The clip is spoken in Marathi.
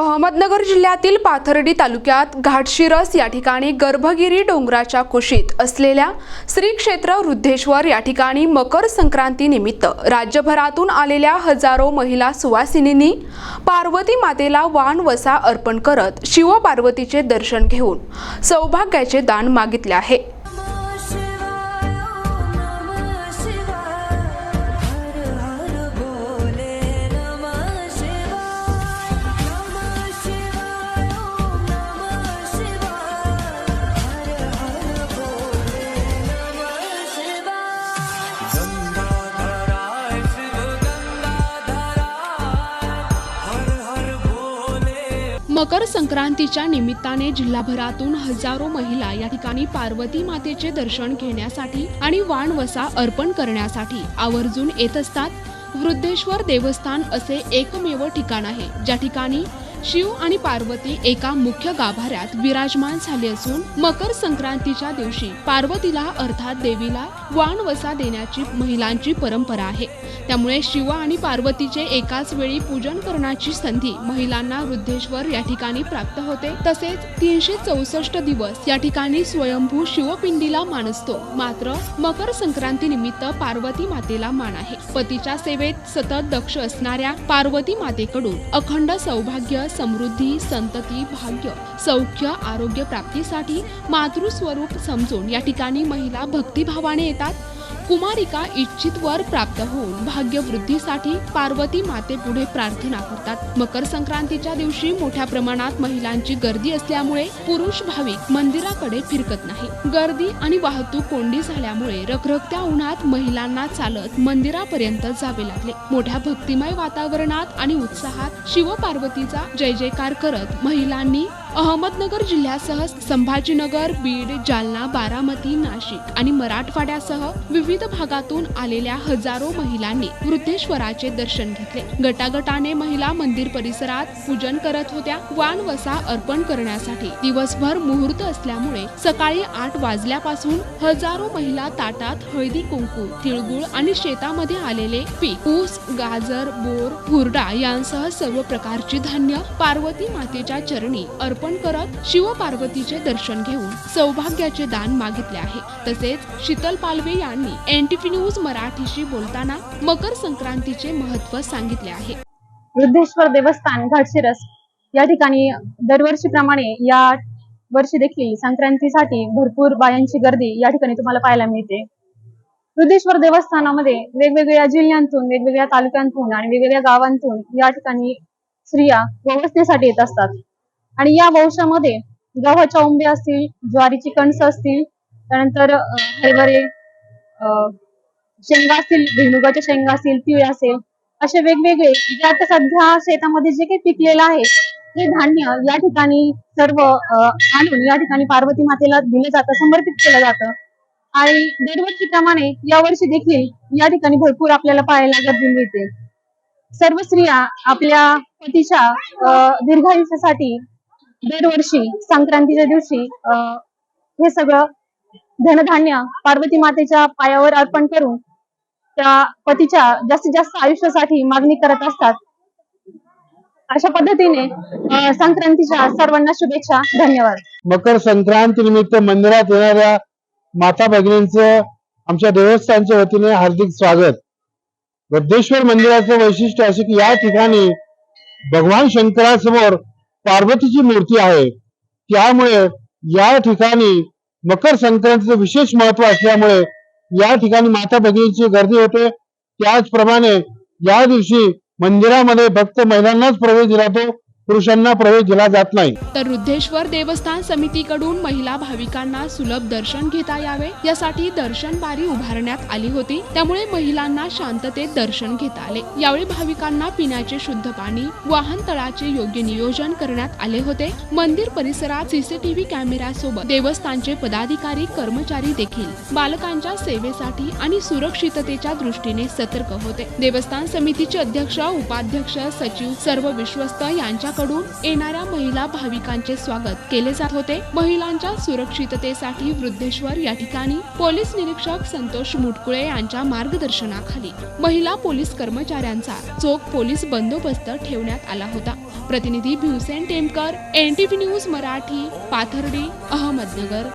अहमदनगर जिल्ह्यातील पाथर्डी तालुक्यात घाटशिरस या ठिकाणी गर्भगिरी डोंगराच्या कुशीत असलेल्या श्री क्षेत्र वृद्धेश्वर या ठिकाणी मकर संक्रांतीनिमित्त राज्यभरातून आलेल्या हजारो महिला सुवासिनींनी पार्वती मातेला वाण वसा अर्पण करत शिवपार्वतीचे दर्शन घेऊन सौभाग्याचे दान मागितले आहे. मकर संक्रांतीच्या निमित्ताने जिल्हाभरातून हजारो महिला या ठिकाणी पार्वती मातेचे दर्शन घेण्यासाठी आणि वाणवसा अर्पण करण्यासाठी आवर्जून येत असतात. वृद्धेश्वर देवस्थान असे एकमेव ठिकाण आहे. ज्या ठिकाणी शिव आणि पार्वती एका मुख्य गाभाऱ्यात विराजमान झाले असून मकर संक्रांतीच्या दिवशी पार्वतीला अर्थात देवीला वाणवसा देण्याची महिलांची परंपरा आहे. त्यामुळे शिव आणि पार्वतीचे एकाच वेळी पूजन करण्याची संधी महिलांना वृद्धेश्वर या ठिकाणी प्राप्त होते. तसेच तीनशे चौसष्ट दिवस या ठिकाणी स्वयंभू शिवपिंडीला मान असतो. मात्र मकर संक्रांती निमित्त पार्वती मातेला मान आहे. पतीच्या सेवेत सतत दक्ष असणाऱ्या पार्वती मातेकडून अखंड सौभाग्य समृद्धी संतती भाग्य सौख्य आरोग्य प्राप्तीसाठी मातृस्वरूप समजून या ठिकाणी महिला भक्तिभावाने येतात. कुमारिका इच्छित वर प्राप्त होऊन भाग्यवृद्धीसाठी पार्वती मातेपुढे प्रार्थना करतात. मकर संक्रांतीच्या दिवशी मोठ्या प्रमाणात महिलांची गर्दी असल्यामुळे पुरुष भाविक मंदिराकडे फिरकत नाही. गर्दी आणि वाहतूक कोंडी झाल्यामुळे रखरखत्या उन्हात महिलांना चालत मंदिरापर्यंत जावे लागले. मोठ्या भक्तिमय वातावरणात आणि उत्साहात शिवपार्वतीचा जय जयकार करत महिलांनी अहमदनगर जिल्ह्यासह संभाजीनगर बीड जालना बारामती नाशिक आणि मराठवाड्यासह विविध भागातून आलेल्या हजारो महिलांनी वृद्धेश्वराचे दर्शन घेतले. गटागटाने महिला मंदिर परिसरात पूजन करत होत्या. वाण वसा अर्पण करण्यासाठी दिवसभर मुहूर्त असल्यामुळे सकाळी आठ वाजल्यापासून हजारो महिला ताटात हळदी कुंकू तिळगुळ आणि शेतामध्ये आलेले पीक ऊस गाजर बोर हुरडा यांसह सर्व प्रकारची धान्य पार्वती मातेच्या चरणी अर्पण करत शिव पार्वतीचे दर्शन घेऊन सौभाग्याचे दान मागितले आहे. तसेच शीतल पालवे यांनी एनटीपी न्यूज मराठीशी बोलताना मकर संक्रांतीचे महत्त्व सांगितले आहे. वृद्धेश्वर देवस्थान घाटशिरस या ठिकाणी दरवर्षीप्रमाणे या वर्षी देखील संक्रांतीसाठी भरपूर बायांची गर्दी या ठिकाणी तुम्हाला पाहायला मिळते. वृद्धेश्वर देवस्थानामध्ये वेगवेगळ्या जिल्ह्यांतून वेगवेगळ्या तालुक्यांतून आणि वेगवेगळ्या गावांतून या ठिकाणी स्त्रिया व्यवस्थेसाठी येत असतात. आणि या वंशामध्ये गव्हाच्या उंब्या असतील ज्वारीची कणसं असतील त्यानंतर हरभरे अं, शेंगा असतील भुईमुगाच्या शेंगा असतील तिळ असेल असे वेगवेगळे जे आता सध्या शेतामध्ये जे काही पिकलेलं आहे हे धान्य या ठिकाणी सर्व आणून या ठिकाणी पार्वती मातेला दिलं जातं समर्पित केलं जातं. आणि दरवर्षी प्रमाणे यावर्षी देखील या ठिकाणी भरपूर आपल्याला पाहायला गर्दी मिळते. सर्व स्त्रिया आपल्या पतीच्या दीर्घायुष्यासाठी दरवर्षी संक्रांतीच्या दिवशी हे सगळं धनधान्य पार्वती मातेच्या पायावर अर्पण करून त्या पतीच्या जास्तीत जास्त आयुष्यासाठी मागणी करत असतात. अशा पद्धतीने संक्रांतीच्या सर्वांना शुभेच्छा धन्यवाद. मकर संक्रांती निमित्त मंदिरात येणाऱ्या माता भगिनींचं आमच्या देवस्थानच्या वतीने हार्दिक स्वागत. वृद्धेश्वर मंदिराचं वैशिष्ट्य असे की या ठिकाणी भगवान शंकरासमोर पार्वतीची मूर्ती आहे. त्यामुळे या ठिकाणी मकर संक्रांतीचं विशेष महत्त्व असल्यामुळे या ठिकाणी माता भगिनीची गर्दी होते. त्याचप्रमाणे या दिवशी मंदिरामध्ये भक्त महिलांनाच प्रवेश दिला जातो. पुरुषांना प्रवेश दिला जात नाही. तर रुद्धेश्वर देवस्थान समितीकडून महिला भाविकांना सुलभ दर्शन घेता यावे. यासाठी दर्शन बारी उभारण्यात आली होती. त्यामुळे महिलांना शांततेत दर्शन घेता आले. यावेळी भाविकांना पिण्याचे शुद्ध पाणी वाहन तळाचे योग्य नियोजन करण्यात आले होते. मंदिर परिसरात सीसीटीव्ही कॅमेऱ्यासोबत देवस्थानचे पदाधिकारी कर्मचारी देखील बालकांच्या सेवेसाठी आणि सुरक्षिततेच्या दृष्टीने सतर्क होते. देवस्थान समितीचे अध्यक्ष उपाध्यक्ष सचिव सर्व विश्वस्त यांच्या गावाकडून येणाऱ्या महिला भाविकांचे स्वागत केले जात होते. महिलांच्या सुरक्षिततेसाठी वृद्धेश्वर या ठिकाणी पोलीस निरीक्षक संतोष मुटकुळे यांच्या मार्गदर्शनाखाली महिला पोलीस कर्मचाऱ्यांचा चोख पोलीस बंदोबस्त ठेवण्यात आला होता. प्रतिनिधी भिवसेन टेमकर एनटीव्ही न्यूज मराठी पाथर्डी अहमदनगर.